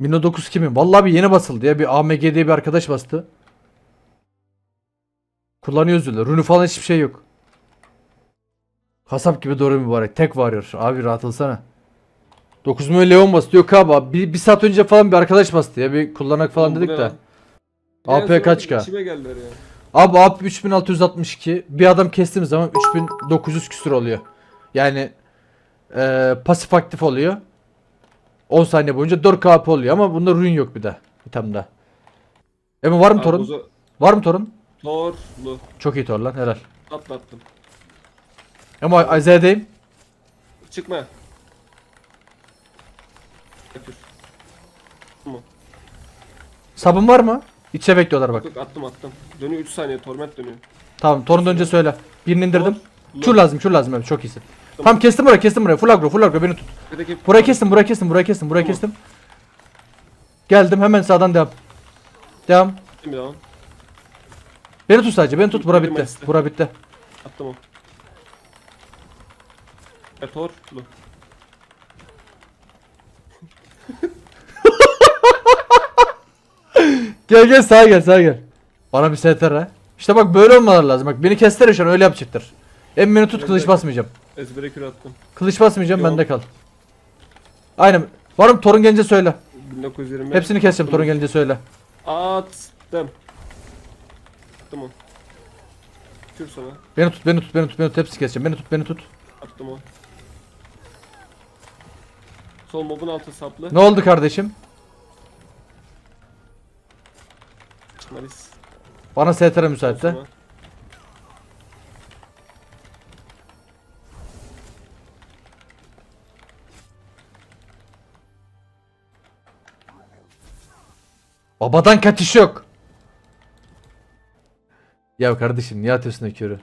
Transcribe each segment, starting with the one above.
9 kimin? Vallahi bir yeni basıldı ya. Bir AMG diye bir arkadaş bastı. Kullanıyoruz öyle. Rünü falan hiçbir şey yok. Kasap gibi doğru mübarek. Tek varıyor. Abi rahat olsana. 9 milyon Leon bastı. Yok abi. Bir, bir saat önce falan bir arkadaş bastı ya. Bir kullanak falan Oğlum dedik de. AP kaç K? İçime geldiler ya. Abi AP 3662. Bir adam kestiğimiz zaman 3900 küsür oluyor. Yani eee pasif aktif oluyor. 10 saniye boyunca 4 AP oluyor ama bunda rün yok bir de. İtemde. Emo var mı torun? bozu- Var mı torun? Torlu. Çok iyi tor lan helal. Atlattım. Emo Z'deyim. Çıkma. Yapıyor. Sabun var mı? İçe bekliyorlar bak. Bak attım attım. Dönüyor 3 saniye torment dönüyor. Tamam torun önce söyle. Birini indirdim. Torlu. Çur lazım çur lazım evet çok iyisin. Tamam. Kestim burayı kestim burayı. Full agro full agro beni tut. Buradaki Burayı kestim burayı kestim burayı kestim burayı kestim. Geldim hemen sağdan devam. Devam. Beni tut sadece beni tut bura bitti. Bura bitti. Attım o. E torlu. Gel gel sağa gel sağa gel. Bana bir STR. ha. İşte bak böyle olmaları lazım. Bak beni kestiler şu an öyle yapacaktır. Em beni tut kılıç basmayacağım. Ezbere kür attım. Kılıç basmayacağım Yok. bende kal. Aynen. Varım torun gelince söyle. 1920. Hepsini keseceğim torun gelince söyle. Attım. O. Kür sana. Beni tut beni tut beni tut beni tut hepsini keseceğim. Beni tut beni tut. Attım o. Sol mobun altı saplı. Ne oldu kardeşim? Malis. Bana STR müsait de. Osman. Babadan kaçış yok. Ya kardeşim niye atıyorsun o körü?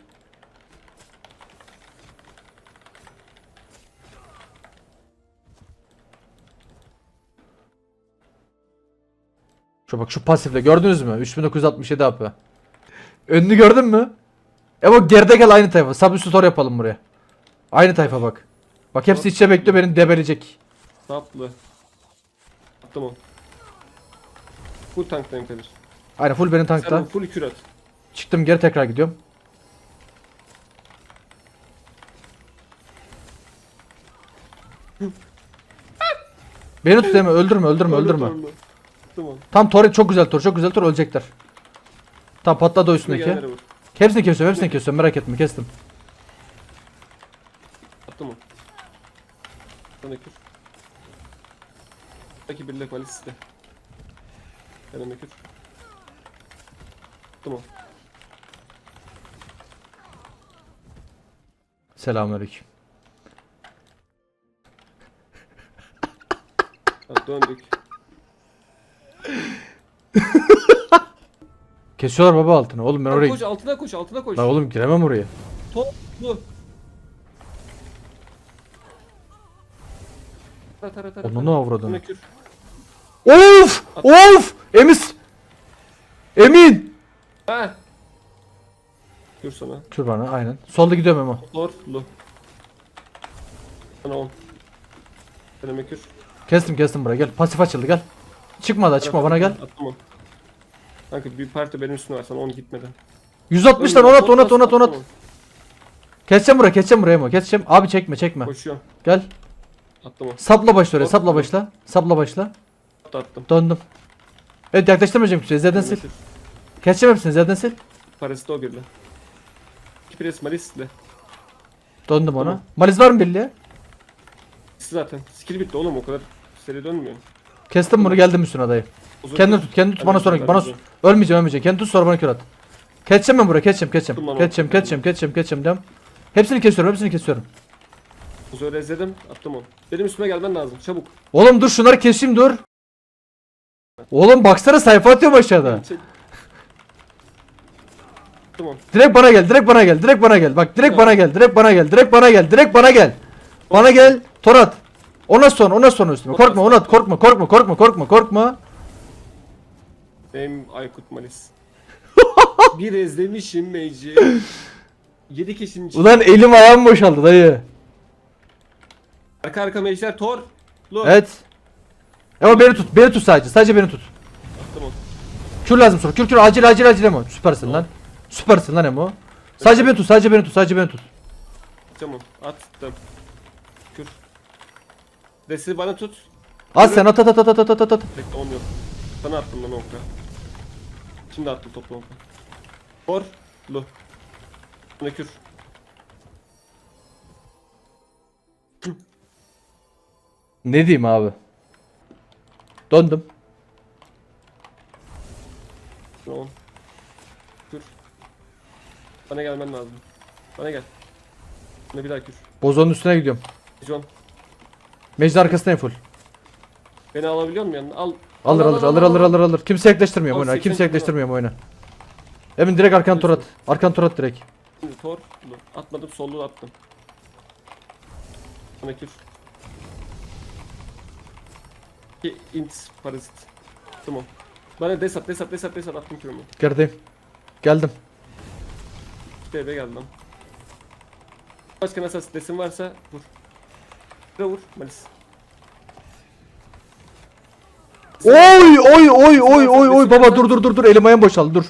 Şu bak şu pasifle gördünüz mü? 3967 AP. Önünü gördün mü? E bak geride gel aynı tayfa. Substitutor yapalım buraya. Aynı tayfa bak. Bak hepsi içe bekliyor beni debelecek. Saplı. Attım o. Full tanktayım Kadir. Aynen full benim tankta. full kür at. Çıktım geri tekrar gidiyorum. Beni tut deme öldürme öldürme öldürme. Attım o. Tam tor çok güzel tor çok güzel tor ölecekler. Tam patladı o üstündeki. Hepsini kesiyorum hepsini kesiyorum merak etme kestim. Attım o. Sana kür. Belki birlik Malis de. Kür. Attım o. Selamünaleyküm. Ha, döndük. Kesiyorlar baba altını. Oğlum ben oraya koş altına koş altına koş. Lan oğlum giremem oraya. Toplu. Tara tara tara. Onu ne avradın? Of! Of! Emis! Emin! Ha. Kür sana. Kür bana aynen. Solda gidiyorum ama. Torlu. Sana on. Elime kür. Kestim kestim buraya gel. Pasif açıldı gel. Çıkma da çıkma bana gel. Attım on. Kanka bir parti benim üstüne var sana 10 gitmeden. 160'tan onat onat onat onat. Keseceğim buraya keseceğim buraya mı? Keseceğim. Abi çekme çekme. Koşuyorum. Gel. Attım on. Sapla başla oraya sapla başla. Sapla başla. Attı attım. Döndüm. Evet yaklaştırmayacağım kimseye. Z'den sil. Keseceğim hepsini Z'den sil. Parası da o birle. İki pres Malis'le. Döndüm ona. Tamam. Maliz var mı belli? zaten. Skill bitti oğlum o kadar seri dönmüyor. Kestim bunu geldim üstüne dayı. Uzun Kendini tut kendini tut bana sonra bana ölmeyeceğim ölmeyeceğim. Kendini tut sonra bana kür at. Keseceğim ben buraya keseceğim keseceğim. Tamam, Keseceğim keseceğim keseceğim keseceğim devam. Hepsini kesiyorum hepsini kesiyorum. Uzun rezledim. Attım onu. Benim üstüme gelmen lazım. Çabuk. Oğlum dur şunları keseyim dur. Oğlum baksana sayfa atıyorum aşağıda. Çek. Tamam. Direkt bana gel, direkt bana gel, direkt bana gel. Bak direkt bana gel, direkt bana gel, direkt bana gel, direkt bana gel. Bana gel, Torat. Ona son, ona son üstüme. Korkma, ona korkma, korkma, korkma, korkma, korkma. Benim Aykut Malis. bir ezlemişim Meci. 7 kişinin içinde. Ulan elim ayağım boşaldı dayı. Arka arka mecler Tor. Lu. Evet. Ama beni tut. Beni tut sadece. Sadece beni tut. Onu. Kür lazım sonra. Kür kür acil acil acil Emo. Süpersin lan. Süpersin lan Emo. Sadece beni tut. Sadece beni tut. Sadece beni tut. Atacağım onu. Attım. Kür. Desi bana tut. At sen at at at at at at at at. Bekle 10 yok. Sana attım lan onka. Şimdi attım toplu onka. Kor. Lu. Buna kür. Ne diyeyim abi? Döndüm. 10. Kür. Bana gelmen lazım. Bana gel. Buna bir daha kür. Bozonun üstüne gidiyorum. John. Meclis arkasındayım full. Beni alabiliyor musun yanına? Al. Alır Al, alır al, alır al, alır al. alır alır. Kimse yaklaştırmıyorum Al, oyuna. Kimse kilo. yaklaştırmıyorum oyuna. Emin direkt arkan tur at. Arkan tur at direkt. Şimdi tor. Atmadım sollu attım. Bana kür. İnt parazit. Tamam. Bana desat desat desat desat attım kürümü. Gerideyim. Geldim. Eve geldim. Başka nasıl desin varsa vur. Vur vur Malis. Oy oy oy oy oy oy baba dur dur dur dur elim ayağım boşaldı dur.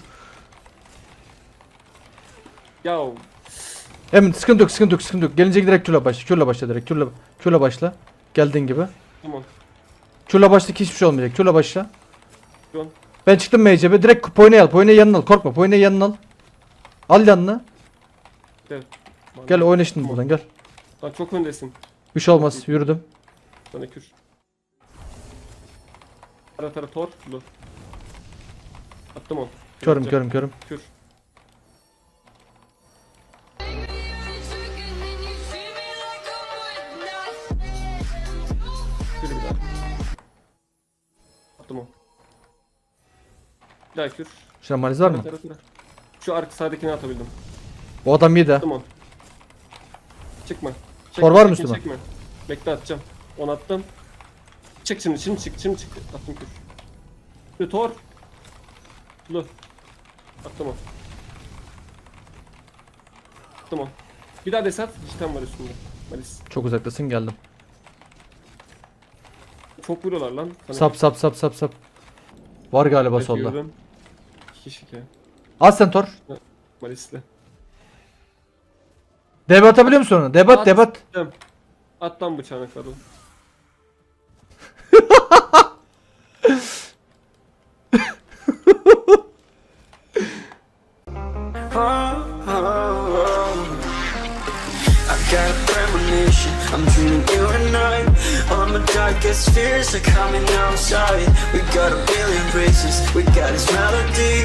Ya Emin sıkıntı yok sıkıntı yok sıkıntı yok. Gelince direkt kürle başla. Kürle başla direkt. Kürle, kürle başla. Geldiğin gibi. tamam. Kürle başla ki hiçbir şey olmayacak. Kürle başla. John. Ben çıktım MCB direkt Poyne'yi al. Poyne'yi yanına al. Korkma. Poyne'yi yanına al. Al yanına. Gel. Gel oyna şimdi buradan gel. Lan çok öndesin. Bir şey olmaz. Yürüdüm. Sana kür. Tara tara tor. Attım onu. Körüm Atacağım. körüm körüm. Kür. Bir daha kür. Şuna maniz var mı? Tara tara. Şu arka sağdakini atabildim. O adam iyi de. Attım onu. Çıkma. Çek, Tor var mı üstüme? Çekme. Bekle atacağım. Onu attım. Çık şimdi, şimdi çık, şimdi çık. Attım kür. Bir tor. Lu. Attım onu. Attım onu. Bir daha desat. Cidden var üstünde. Malis. Çok uzaktasın geldim. Çok vuruyorlar lan. Sana Sap sap sap sap sap. Var galiba solda. Yapıyorum. Ki. At sen Tor. Malis'le. Debat atabiliyor musun onu? Debat At. debat. At lan bıçağını kadın. I got a premonition, I'm dreaming you and I All my darkest fears are coming outside We got a billion races, we got this melody